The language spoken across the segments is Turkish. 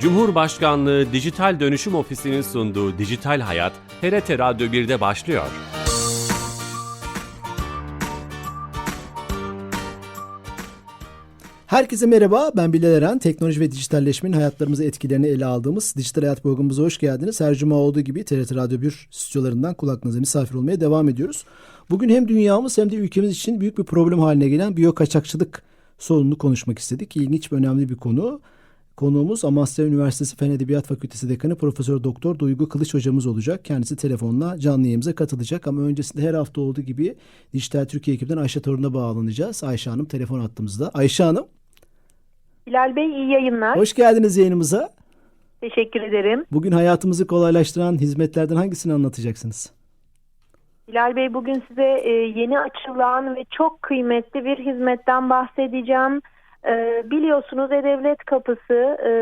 Cumhurbaşkanlığı Dijital Dönüşüm Ofisi'nin sunduğu Dijital Hayat, TRT Radyo 1'de başlıyor. Herkese merhaba, ben Bilal Eren. Teknoloji ve dijitalleşmenin hayatlarımızı etkilerini ele aldığımız Dijital Hayat programımıza hoş geldiniz. Her cuma olduğu gibi TRT Radyo 1 stüdyolarından kulaklarınıza misafir olmaya devam ediyoruz. Bugün hem dünyamız hem de ülkemiz için büyük bir problem haline gelen biyo kaçakçılık sorununu konuşmak istedik. İlginç ve önemli bir konu. Konuğumuz Amasya Üniversitesi Fen Edebiyat Fakültesi Dekanı Profesör Doktor Duygu Kılıç hocamız olacak. Kendisi telefonla canlı yayımıza katılacak ama öncesinde her hafta olduğu gibi Dijital Türkiye ekibinden Ayşe Torun'a bağlanacağız. Ayşe Hanım telefon attığımızda. Ayşe Hanım Bilal Bey iyi yayınlar. hoş geldiniz yayınımıza. Teşekkür ederim. Bugün hayatımızı kolaylaştıran hizmetlerden hangisini anlatacaksınız? Bilal Bey bugün size e, yeni açılan ve çok kıymetli bir hizmetten bahsedeceğim. E, biliyorsunuz E-Devlet Kapısı e,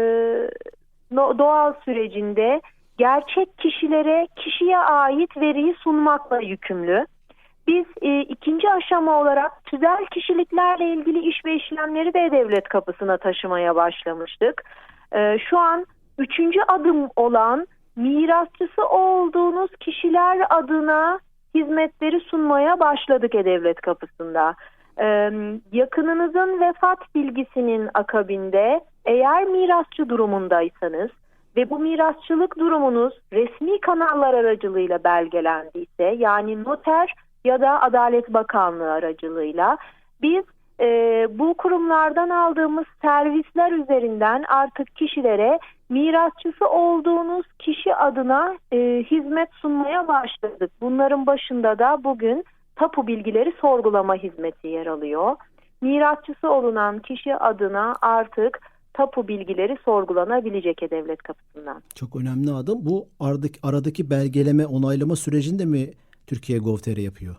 doğal sürecinde gerçek kişilere kişiye ait veriyi sunmakla yükümlü. Biz e, ikinci aşama olarak tüzel kişiliklerle ilgili iş ve işlemleri de devlet kapısına taşımaya başlamıştık. E, şu an üçüncü adım olan mirasçısı olduğunuz kişiler adına hizmetleri sunmaya başladık E-Devlet kapısında. Yakınınızın vefat bilgisinin akabinde eğer mirasçı durumundaysanız ve bu mirasçılık durumunuz resmi kanallar aracılığıyla belgelendiyse yani noter ya da Adalet Bakanlığı aracılığıyla biz e, bu kurumlardan aldığımız servisler üzerinden artık kişilere mirasçısı olduğunuz kişi adına e, hizmet sunmaya başladık. Bunların başında da bugün tapu bilgileri sorgulama hizmeti yer alıyor. Mirasçısı olunan kişi adına artık tapu bilgileri sorgulanabilecek E-Devlet kapısından. Çok önemli adım. Bu aradaki, aradaki belgeleme, onaylama sürecini de mi Türkiye Gov.tr yapıyor?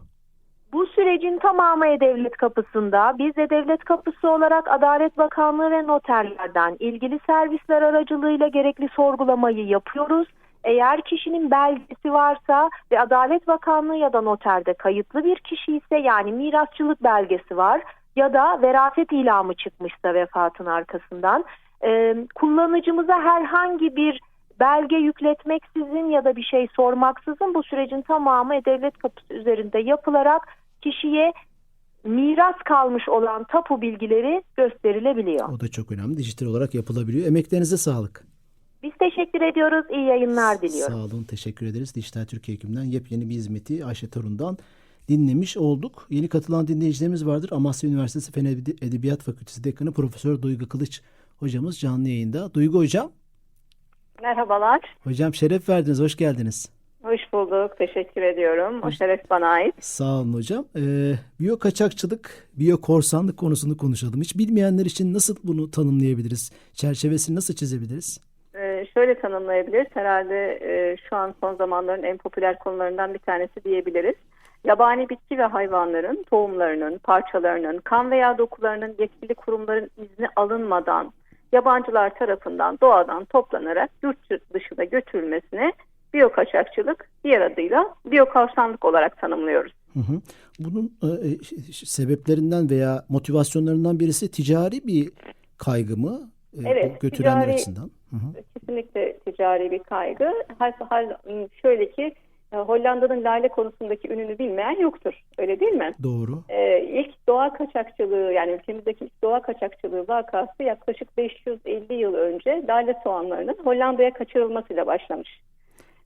Bu sürecin tamamı E-Devlet kapısında. Biz E-Devlet kapısı olarak Adalet Bakanlığı ve noterlerden ilgili servisler aracılığıyla gerekli sorgulamayı yapıyoruz. Eğer kişinin belgesi varsa ve Adalet Bakanlığı ya da noterde kayıtlı bir kişi ise yani mirasçılık belgesi var ya da verafet ilamı çıkmışsa vefatın arkasından e, kullanıcımıza herhangi bir belge yükletmeksizin ya da bir şey sormaksızın bu sürecin tamamı E-Devlet kapısı üzerinde yapılarak kişiye miras kalmış olan tapu bilgileri gösterilebiliyor. O da çok önemli. Dijital olarak yapılabiliyor. Emeklerinize sağlık. Biz teşekkür ediyoruz. İyi yayınlar diliyorum. Sağ olun. Teşekkür ederiz. Dijital Türkiye ekibinden yepyeni bir hizmeti Ayşe Torun'dan dinlemiş olduk. Yeni katılan dinleyicilerimiz vardır. Amasya Üniversitesi Fen Edebiyat Fakültesi Dekanı Profesör Duygu Kılıç hocamız canlı yayında. Duygu hocam, Merhabalar. hocam şeref verdiniz. Hoş geldiniz. Hoş bulduk. Teşekkür ediyorum. O şeref bana ait. Sağ olun hocam. Ee, biyo kaçakçılık, biyo korsanlık konusunu konuşalım. Hiç bilmeyenler için nasıl bunu tanımlayabiliriz? Çerçevesini nasıl çizebiliriz? Şöyle tanımlayabiliriz. Herhalde e, şu an son zamanların en popüler konularından bir tanesi diyebiliriz. Yabani bitki ve hayvanların tohumlarının, parçalarının, kan veya dokularının yetkili kurumların izni alınmadan yabancılar tarafından doğadan toplanarak yurt dışına götürülmesine biyo kaçakçılık diğer adıyla biyo korsanlık olarak tanımlıyoruz. Hı hı. Bunun e, e, sebeplerinden veya motivasyonlarından birisi ticari bir kaygı mı? E, Evet, götürenler ticari- açısından. Hı hı. kesinlikle ticari bir kaygı. Hal, hal, şöyle ki e, Hollanda'nın lale konusundaki ününü bilmeyen yoktur. Öyle değil mi? Doğru. Ee, ilk doğa kaçakçılığı yani ülkemizdeki ilk doğa kaçakçılığı vakası yaklaşık 550 yıl önce lale soğanlarının Hollanda'ya kaçırılmasıyla başlamış.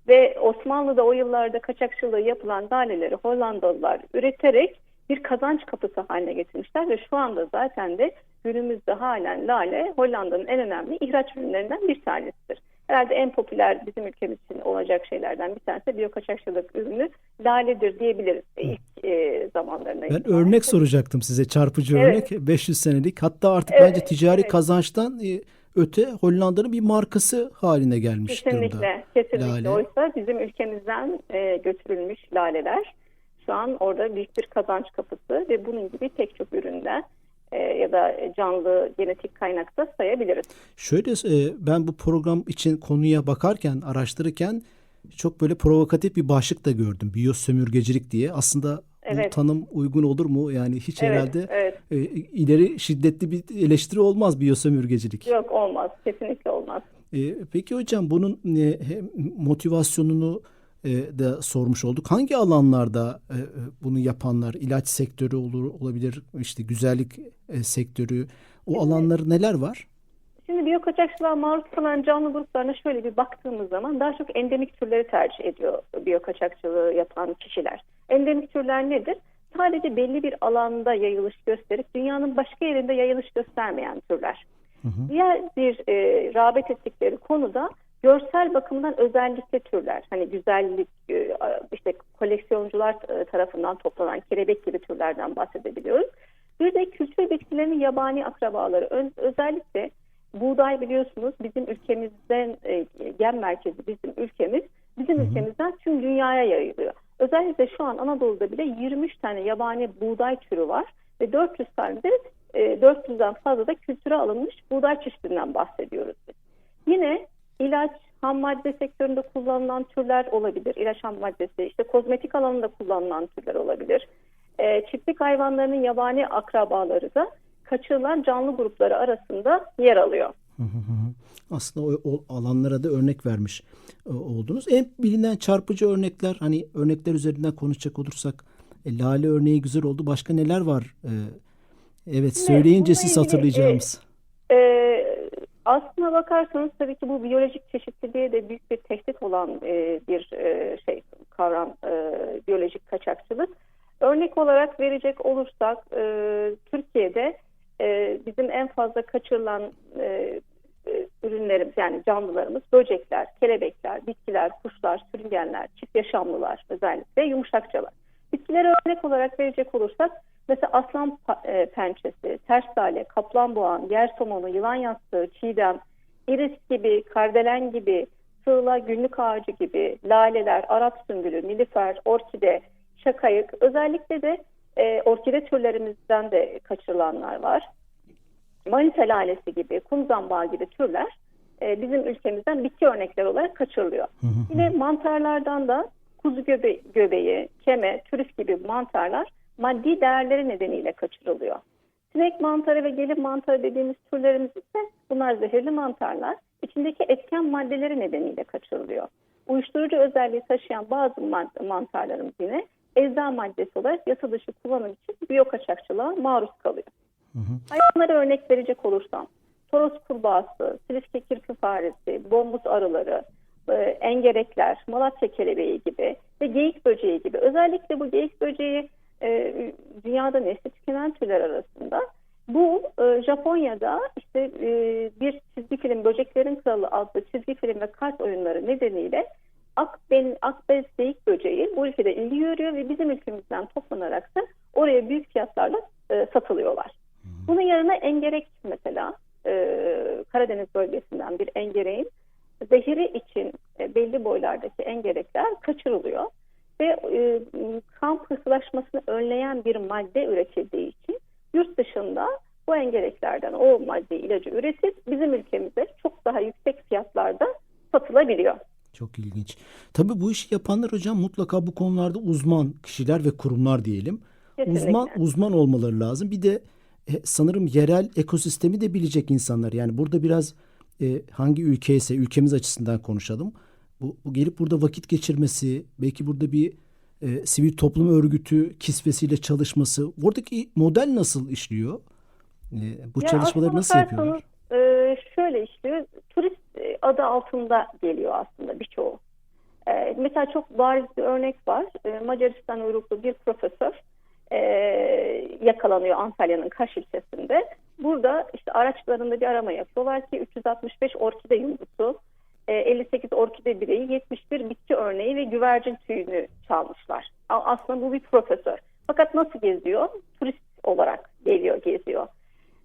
Ve Osmanlı'da o yıllarda kaçakçılığı yapılan laleleri Hollandalılar üreterek bir kazanç kapısı haline getirmişler ve şu anda zaten de günümüzde halen lale Hollanda'nın en önemli ihraç ürünlerinden bir tanesidir. Herhalde en popüler bizim ülkemiz için olacak şeylerden bir tanesi biyokaçakçılık ürünü laledir diyebiliriz ilk e, zamanlarına. Ben itibaren. örnek soracaktım size. Çarpıcı Evet. örnek. 500 senelik. Hatta artık Evet, bence ticari evet. kazançtan e, öte Hollanda'nın bir markası haline gelmiş durumda. Kesinlikle, kesinlikle. Lale. Oysa bizim ülkemizden e, götürülmüş laleler şu an orada büyük bir kazanç kapısı ve bunun gibi pek çok üründen e, ya da canlı genetik kaynakta sayabiliriz. Şöyle e, ben bu program için konuya bakarken, araştırırken çok böyle provokatif bir başlık da gördüm. Biyosömürgecilik diye. Aslında Evet. tanım uygun olur mu? Yani hiç Evet, herhalde evet. e, ileri şiddetli bir eleştiri olmaz biyosömürgecilik. Yok olmaz. Kesinlikle olmaz. E, peki hocam bunun e, motivasyonunu e, da sormuş olduk. Hangi alanlarda e, e, bunu yapanlar? İlaç sektörü olur olabilir, işte güzellik e, sektörü. O alanları neler var? Şimdi biyokaçakçılığa maruz kalan canlı gruplarına şöyle bir baktığımız zaman daha çok endemik türleri tercih ediyor biyokaçakçılığı yapan kişiler. Endemik türler nedir? Sadece belli bir alanda yayılış gösterip dünyanın başka yerinde yayılış göstermeyen türler. Diğer bir e, rağbet ettikleri konuda görsel bakımdan özellikle türler. Hani güzellik, e, işte koleksiyoncular e, tarafından toplanan kelebek gibi türlerden bahsedebiliyoruz. Bir de kültür bitkilerinin yabani akrabaları. Özellikle buğday biliyorsunuz bizim ülkemizden e, gen merkezi bizim ülkemiz. Bizim ülkemizden tüm dünyaya yayılıyor. Özellikle şu an Anadolu'da bile 23 tane yabani buğday türü var ve 400 tane de e, 400'den fazla da kültüre alınmış buğday çeşidinden bahsediyoruz biz. Yine ilaç, ham madde sektöründe kullanılan türler olabilir. İlaç ham maddesi, işte kozmetik alanında kullanılan türler olabilir. E, çiftlik hayvanlarının yabani akrabaları da kaçırılan canlı grupları arasında yer alıyor. Hı hı hı. Aslında o, o alanlara da örnek vermiş e, oldunuz. En bilinen çarpıcı örnekler hani örnekler üzerinden konuşacak olursak e, lale örneği güzel oldu. Başka neler var? E, evet söyleyince siz ilgili, hatırlayacağımız. Ee, aslına bakarsanız tabii ki bu biyolojik çeşitliliğe de büyük bir tehdit olan e, bir e, şey kavram e, biyolojik kaçakçılık. Örnek olarak verecek olursak e, Türkiye'de e, bizim en fazla kaçırılan e, e, ürünlerimiz yani canlılarımız böcekler, kelebekler, bitkiler, kuşlar, sürüngenler, çift yaşamlılar özellikle yumuşakçalar. Bitkilere örnek olarak verecek olursak mesela aslan e, pençesi, ters lale, kaplan boğan, yer somonu, yılan yastığı, çiğdem, iris gibi, kardelen gibi, sığla, günlük ağacı gibi, laleler, Arap sümbülü, nilüfer, orkide, şakayık özellikle de e, orkide türlerimizden de kaçırılanlar var. Manisa lalesi gibi, kum zambağı gibi türler e, bizim ülkemizden bitki örnekleri olarak kaçırılıyor. Yine mantarlardan da kuzu göbe göbeği, keme, türüf gibi mantarlar maddi değerleri nedeniyle kaçırılıyor. Sinek mantarı ve gelip mantarı dediğimiz türlerimiz ise bunlar zehirli mantarlar. İçindeki etken maddeleri nedeniyle kaçırılıyor. Uyuşturucu özelliği taşıyan bazı mantarlarımız yine ecza maddesi olarak yasa dışı kullanım için biyokaçakçılığa maruz kalıyor. Hayvanlara örnek verecek olursam, toros kurbağası, silifke kirpi faresi, bombuz arıları, e, engerekler, Malatya kelebeği gibi ve geyik böceği gibi. Özellikle bu geyik böceği e, dünyada nesli tükenen türler arasında. Bu e, Japonya'da işte e, bir çizgi film Böceklerin Kralı adlı çizgi film ve kart oyunları nedeniyle Akben, Akbez geyik böceği bu ülkede ilgi görüyor ve bizim ülkemizden toplanarak da oraya büyük fiyatlarla e, satılıyorlar. Bunun yanına engerek mesela e, Karadeniz bölgesinden bir engereğin zehiri için e, belli boylardaki engerekler kaçırılıyor ve e, kan pıhtılaşmasını önleyen bir madde üretildiği için yurt dışında bu engereklerden o madde ilacı üretip bizim ülkemize çok daha yüksek fiyatlarda satılabiliyor. Çok ilginç. Tabii bu işi yapanlar hocam mutlaka bu konularda uzman kişiler ve kurumlar diyelim. Kesinlikle. Uzman uzman olmaları lazım. Bir de e, sanırım yerel ekosistemi de bilecek insanlar. Yani burada biraz e, hangi ülke ise ülkemiz açısından konuşalım. Bu, bu gelip burada vakit geçirmesi, belki burada bir e, sivil toplum örgütü kisvesiyle çalışması. Buradaki model nasıl işliyor? E, bu Ya çalışmaları nasıl yapıyorlar? e, şöyle işliyor. Turist e, adı altında geliyor aslında birçoğu. E, mesela çok bariz bir örnek var. E, Macaristan uyruklu bir profesör e, yakalanıyor Antalya'nın Kaş ilçesinde. Burada işte araçlarında bir arama yapıyorlar ki 365 orkide yumrusu, e, 58 orkide bireyi, 71 bitki örneği ve güvercin tüyünü çalmışlar. Aslında bu bir profesör. Fakat nasıl geziyor? Turist olarak geliyor, geziyor.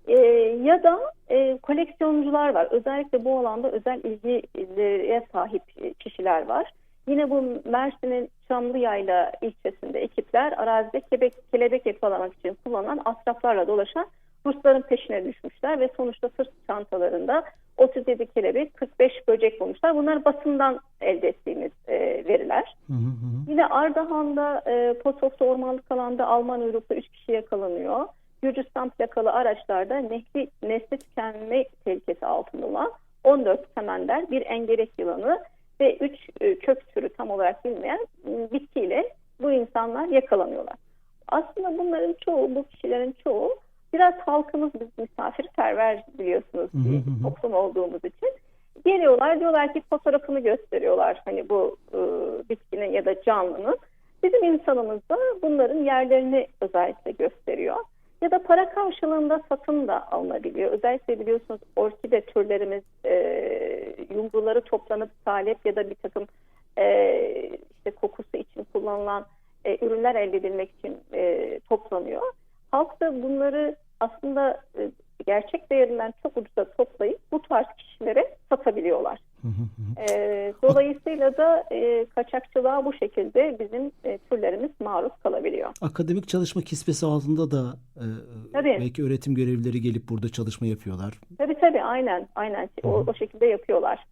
E, ya da e, koleksiyoncular var. Özellikle bu alanda özel ilgiye sahip kişiler var. Yine bu Mersin'in Çamlıyayla ilçesinde ekipler arazide kelebek, kelebek yakalamak için kullanılan asraflarla dolaşan Rusların peşine düşmüşler ve sonuçta sırt çantalarında 37 kelebek, 45 böcek bulmuşlar. Bunlar basından elde ettiğimiz e, veriler. Hı hı. Yine Ardahan'da e, Potos'ta ormanlık alanda Alman uyruklu 3 kişi yakalanıyor. Gürcistan plakalı araçlarda nesli, nesli tükenme tehlikesi altında olan 14 semender, bir engerek yılanı ve 3 kök türü tam olarak bilmeyen m, bitkiyle bu insanlar yakalanıyorlar. Aslında bunların çoğu, bu kişilerin çoğu biraz halkımız biz misafirperver biliyorsunuz hı. toplum olduğumuz için. Geliyorlar diyorlar ki fotoğrafını gösteriyorlar hani bu e, bitkinin ya da canlının. Bizim insanımız da bunların yerlerini özellikle gösteriyor. Ya da para karşılığında satın da alınabiliyor. Özellikle biliyorsunuz orkide türlerimiz e, yumruları toplanıp salep ya da bir takım e, işte kokusu için kullanılan e, ürünler elde edilmek için e, toplanıyor. Halk da bunları aslında e, gerçek değerinden çok ucuza toplayıp bu tarz kişilere satabiliyorlar. E, dolayısıyla da e, kaçakçılığa bu şekilde bizim e, türlerimiz maruz kalabiliyor. Akademik çalışma kisvesi altında da e, Tabii. belki öğretim görevlileri gelip burada çalışma yapıyorlar. Tabii tabii aynen aynen o, o şekilde yapıyorlar.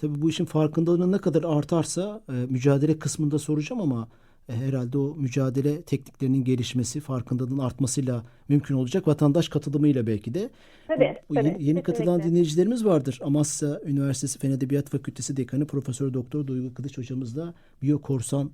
Tabii bu işin farkındalığı ne kadar artarsa e, mücadele kısmında soracağım ama herhalde o mücadele tekniklerinin gelişmesi, farkındalığın artmasıyla mümkün olacak. Vatandaş katılımıyla belki de. Tabii, Bu tabii, yeni, yeni katılan dinleyicilerimiz vardır. Amasya Üniversitesi Fen Edebiyat Fakültesi Dekanı Profesör Doktor Duygu Kılıç hocamızla biyokorsanlık,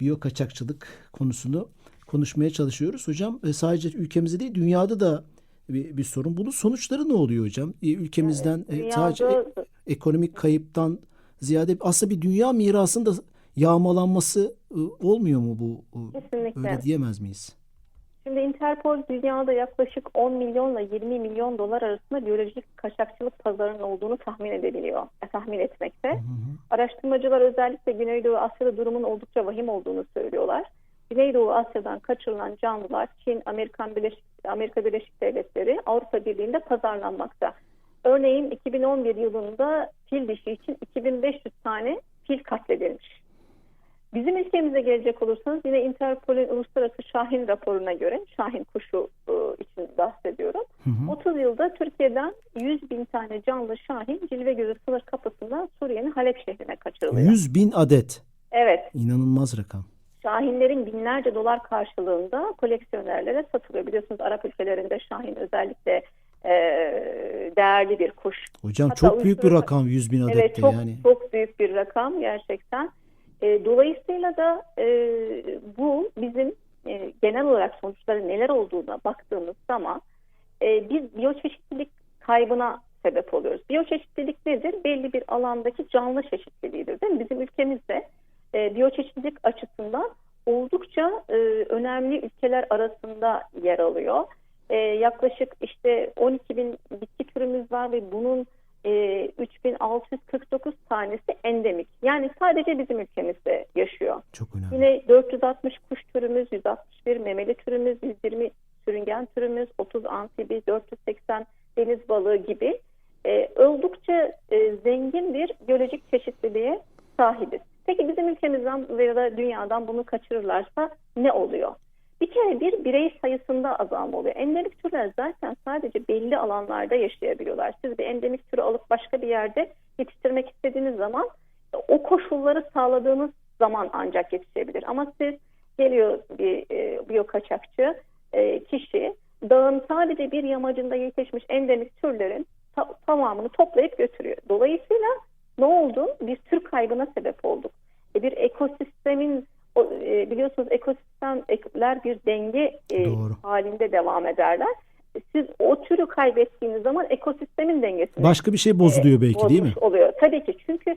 biyo kaçakçılık konusunu konuşmaya çalışıyoruz. Hocam e, sadece ülkemizde değil dünyada da bir, bir sorun. Bunun sonuçları ne oluyor hocam? E, Ülkemizden e, sadece e- Dünyada ekonomik kayıptan ziyade aslında bir dünya mirasının da yağmalanması e, olmuyor mu bu? E, Kesinlikle. Öyle diyemez miyiz? Şimdi Interpol dünyada yaklaşık 10 milyonla 20 milyon dolar arasında biyolojik kaçakçılık pazarının olduğunu tahmin edebiliyor, e, tahmin etmekte. Araştırmacılar özellikle Güneydoğu Asya'da durumun oldukça vahim olduğunu söylüyorlar. Güneydoğu Asya'dan kaçırılan canlılar Çin, Amerikan Birleşik, Amerika Birleşik Devletleri, Avrupa Birliği'nde pazarlanmakta. Örneğin 2011 yılında fil dişi için 2500 tane fil katledilmiş. Bizim ülkemize gelecek olursanız yine Interpol'ün uluslararası Şahin raporuna göre Şahin kuşu e, için bahsediyorum. 30 yılda Türkiye'den 100 bin tane canlı Şahin cilve gözü sınır kapısından Suriye'nin Halep şehrine kaçırılıyor. 100 bin adet. Evet. İnanılmaz rakam. Şahinlerin binlerce dolar karşılığında koleksiyonerlere satılıyor. Biliyorsunuz Arap ülkelerinde Şahin özellikle e, değerli bir kuş. Hocam Hatta çok büyük bir rakam 100 bin adet Evet çok yani. çok büyük bir rakam gerçekten. E, dolayısıyla da e, bu bizim e, genel olarak sonuçları neler olduğuna baktığımız zaman e, biz biyoçeşitlilik kaybına sebep oluyoruz. Biyoçeşitlilik nedir? Belli bir alandaki canlı çeşitliliğidir değil mi? Bizim ülkemizde e, biyoçeşitlilik açısından oldukça e, önemli ülkeler arasında yer alıyor. E, yaklaşık işte 12 bin bitki türümüz var ve bunun e, 3649 tanesi endemik. Yani sadece bizim ülkemizde yaşıyor. Çok önemli. Yine 460 kuş türümüz, 161 memeli türümüz, 120 sürüngen türümüz, 30 amfibi, 480 deniz balığı gibi e, oldukça e, zengin bir biyolojik çeşitliliğe sahibiz. Peki bizim ülkemizden veya da dünyadan bunu kaçırırlarsa ne oluyor? Bir kere bir birey sayısında azalma oluyor. Endemik türler zaten sadece belli alanlarda yaşayabiliyorlar. Siz bir endemik türü alıp başka bir yerde yetiştirmek istediğiniz zaman o koşulları sağladığınız zaman ancak yetişebilir. Ama siz geliyor bir e, biyo kaçakçı e, kişi dağın sadece bir yamacında yetişmiş endemik türlerin ta- tamamını toplayıp götürüyor. Dolayısıyla ne oldu? Bir tür kaybına sebep olduk. E, bir ekosistemin o, e, biliyorsunuz ekosistemler bir denge e, Doğru. halinde devam ederler. E, Siz o türü kaybettiğiniz zaman ekosistemin dengesini Başka bir şey bozuluyor belki değil mi? oluyor. Tabii ki çünkü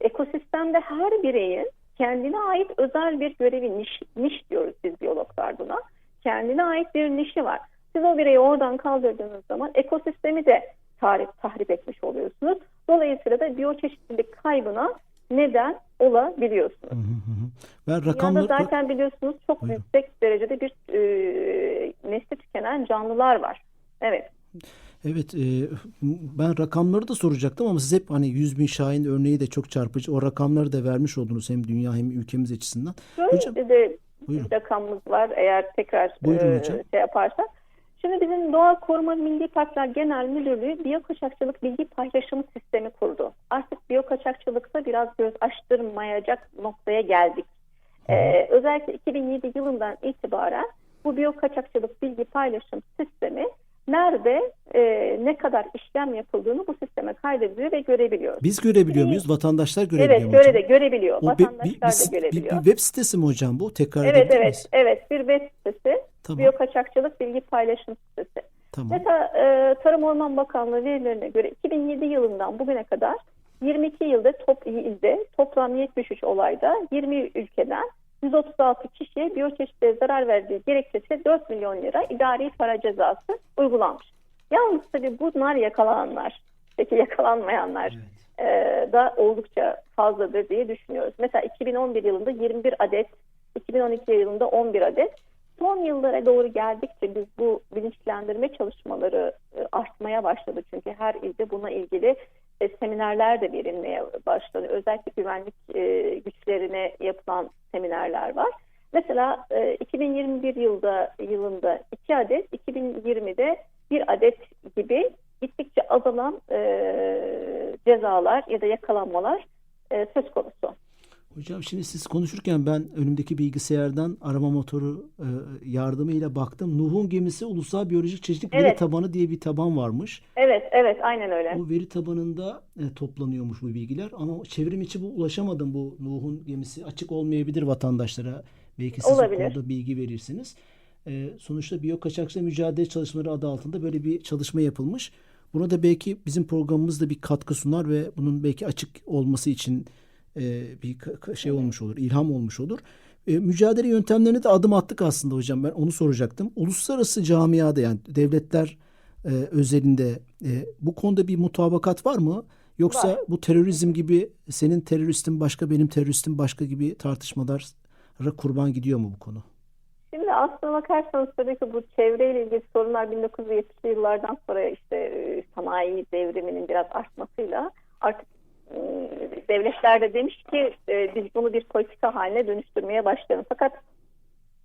ekosistemde her bireyin kendine ait özel bir görevi, niş, niş diyoruz biz biyologlar buna. Kendine ait bir nişi var. Siz o bireyi oradan kaldırdığınız zaman ekosistemi de tahrip, tahrip etmiş oluyorsunuz. Dolayısıyla da biyoçeşitlilik kaybına neden olabiliyorsunuz. Hı hı hı. Ben Dünyada rakamları zaten biliyorsunuz çok Buyurun. yüksek derecede bir e, nesli tükenen canlılar var. Evet. Evet, e, ben rakamları da soracaktım ama siz hep hani 100 bin şahin örneği de çok çarpıcı. O rakamları da vermiş oldunuz hem dünya hem ülkemiz açısından. Şöyle Hocam, bir de buyurun. rakamımız var eğer tekrar Buyurun e, hocam. şey yaparsak. Şimdi bizim Doğa Koruma Milli Parklar Genel Müdürlüğü biyokaçakçılık bilgi paylaşımı sistemi kurdu. Artık biyokaçakçılıkta biraz göz açtırmayacak noktaya geldik. Ee, özellikle 2007 yılından itibaren bu biyokaçakçılık bilgi paylaşım sistemi nerede e, ne kadar işlem yapıldığını bu sisteme kaydediyor ve görebiliyoruz. Biz görebiliyor muyuz? Vatandaşlar görebiliyor Evet, mu göre de görebiliyor. O bir- Vatandaşlar bir, bir- da bir- görebiliyor. bir web sitesi mi hocam bu? Tekrar Evet evet evet bir web sitesi Tamam. biyokaçakçılık bilgi paylaşım sitesi. Tamam. Mesela e, Tarım Orman Bakanlığı verilerine göre 2007 yılından bugüne kadar 22 yılda top, ilde toplam 73 olayda 20 ülkeden 136 kişiye biyoçeşitliğe zarar verdiği gerekçesiyle 4 milyon lira idari para cezası uygulanmış. Yalnız tabii bunlar yakalananlar. Peki yakalanmayanlar e, da oldukça fazladır diye düşünüyoruz. Mesela 2011 yılında 21 adet, 2012 yılında 11 adet. Son yıllara doğru geldikçe biz bu bilinçlendirme çalışmaları e, artmaya başladı. Çünkü her ilde buna ilgili e, seminerler de verilmeye başladı. Özellikle güvenlik e, güçlerine yapılan seminerler var. Mesela e, 2021 yılda yılında 2 adet, 2020'de 1 adet gibi gittikçe azalan cezalar ya da yakalanmalar söz konusu. Hocam şimdi siz konuşurken ben önümdeki bilgisayardan arama motoru e, yardımıyla baktım. Nuh'un gemisi Ulusal Biyolojik Çeşitlilik Veri Evet. Tabanı diye bir taban varmış. Evet, evet, aynen öyle. O veri tabanında e, toplanıyormuş bu bilgiler ama çevrim içi bu ulaşamadım bu Nuh'un gemisi açık olmayabilir vatandaşlara. Belki siz Olabilir. konuda bilgi verirsiniz. E, sonuçta biyokaçakçı mücadele çalışmaları adı altında böyle bir çalışma yapılmış. Buna da belki bizim programımız da bir katkı sunar ve bunun belki açık olması için bir ka- ka- şey olmuş olur, ilham olmuş olur. E, mücadele yöntemlerine de adım attık aslında hocam. Ben onu soracaktım. Uluslararası camiada yani devletler e, özelinde e, bu konuda bir mutabakat var mı? Yoksa Var. bu terörizm gibi senin teröristin başka benim teröristim başka gibi tartışmalara kurban gidiyor mu bu konu? Şimdi aslına bakarsanız tabii ki bu çevreyle ilgili sorunlar 1970'li yıllardan sonra işte e, sanayi devriminin biraz artmasıyla artık e, devletler de demiş ki e, biz bunu bir politika haline dönüştürmeye başlayalım. Fakat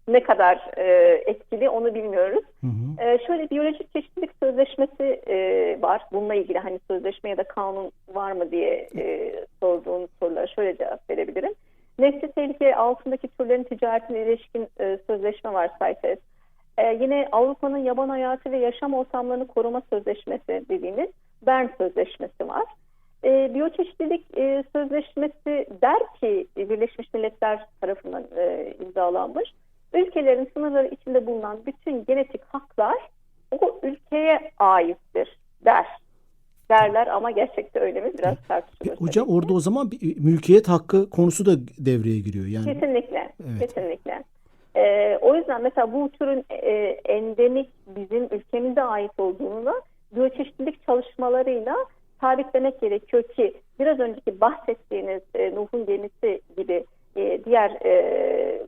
ne kadar e, etkili onu bilmiyoruz. Hı hı. Ee, şöyle biyolojik çeşitlilik sözleşmesi e, var. Bununla ilgili hani sözleşme ya da kanun var mı diye e, sorduğunuz sorulara şöyle cevap verebilirim. Nesli tehlike altındaki türlerin ticaretine ilişkin e, sözleşme var CITES. E, yine Avrupa'nın yaban hayatı ve yaşam ortamlarını koruma sözleşmesi dediğimiz Bern Sözleşmesi var. E, biyoçeşitlilik e, sözleşmesi der ki Birleşmiş Milletler tarafından e, imzalanmış. Ülkelerin sınırları içinde bulunan bütün genetik haklar o ülkeye aittir der. Derler ama gerçekte öyle mi biraz E, tartışılır. hocam tabii orada o zaman bir mülkiyet hakkı konusu da devreye giriyor yani. Kesinlikle. Evet. Kesinlikle. Ee, o yüzden mesela bu türün e, endemik bizim ülkemize ait olduğunu da biyoçeşitlilik çalışmalarıyla sabitlemek gerekiyor ki biraz önceki bahsettiğiniz e, Nuh'un gemisi gibi e, diğer e,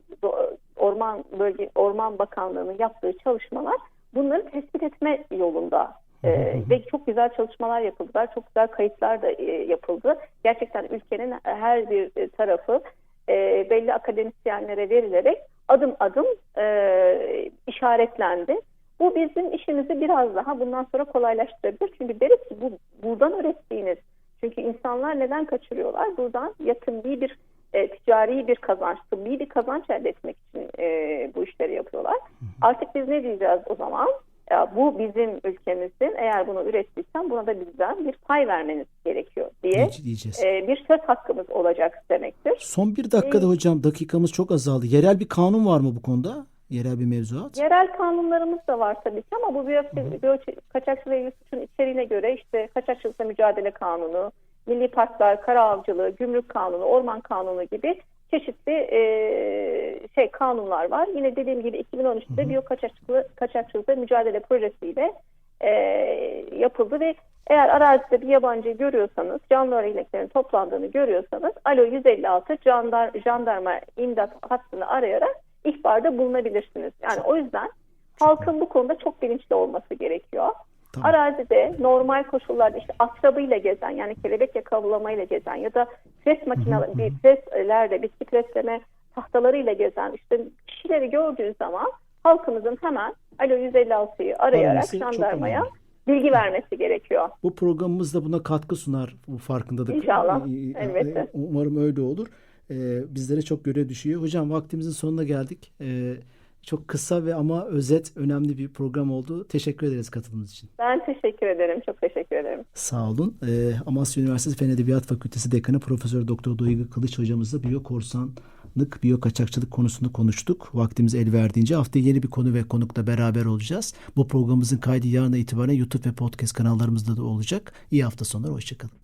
orman bölge orman bakanlığının yaptığı çalışmalar bunları tespit etme yolunda e, ve çok güzel çalışmalar yapıldılar. Çok güzel kayıtlar da e, yapıldı. Gerçekten ülkenin her bir e, tarafı e, belli akademisyenlere verilerek adım adım e, işaretlendi. Bu bizim işimizi biraz daha bundan sonra kolaylaştırabilir. Çünkü deriz ki bu buradan ürettiğiniz. Çünkü insanlar neden kaçırıyorlar? Buradan yakın bir e, ticari bir kazanç, tıbbi bir kazanç elde etmek için e, bu işleri yapıyorlar. Artık biz ne diyeceğiz o zaman? Ya, bu bizim ülkemizin eğer bunu ürettiysen buna da bizden bir pay vermeniz gerekiyor diye e, bir söz hakkımız olacak demektir. Son bir dakikada hocam dakikamız çok azaldı. Yerel bir kanun var mı bu konuda? Yerel bir mevzuat? Yerel kanunlarımız da var tabii ki ama bu biyo- biyo- kaçakçılığı ilgili suçun içeriğine göre işte kaçakçılıkla mücadele kanunu, milli parklar, kara avcılığı, gümrük kanunu, orman kanunu gibi çeşitli e, şey kanunlar var. Yine dediğim gibi 2013'te biyo kaçakçılığı, kaçakçılıkla mücadele projesiyle e, yapıldı ve eğer arazide bir yabancı görüyorsanız, canlı örneklerin toplandığını görüyorsanız alo 156 jandar, jandarma imdat hattını arayarak ihbarda bulunabilirsiniz. Yani o yüzden halkın bu konuda çok bilinçli olması gerekiyor. Tamam. Arazide normal koşullarda işte atrabıyla gezen yani kelebek yakalamayla gezen ya da pres makineleri, bir preslerde bisikletleme tahtalarıyla gezen işte kişileri gördüğün zaman halkımızın hemen alo 156'yı arayarak Araması çok jandarmaya bilgi vermesi gerekiyor. Bu programımız da buna katkı sunar bu farkındalık. İnşallah, Ee, elbette. Umarım öyle olur. Ee, bizlere çok görev düşüyor. Hocam vaktimizin sonuna geldik. Ee, çok kısa ve ama özet önemli bir program oldu. Teşekkür ederiz katılımınız için. Ben teşekkür ederim. Çok teşekkür ederim. Sağ olun. Ee, Amasya Üniversitesi Fen Edebiyat Fakültesi Dekanı Profesör Doktor Duygu Kılıç hocamızla biyokorsanlık, biyokaçakçılık konusunu konuştuk. Vaktimiz el verdiğince haftaya yeni bir konu ve konukla beraber olacağız. Bu programımızın kaydı yarına itibaren YouTube ve podcast kanallarımızda da olacak. İyi hafta sonları. Hoşçakalın.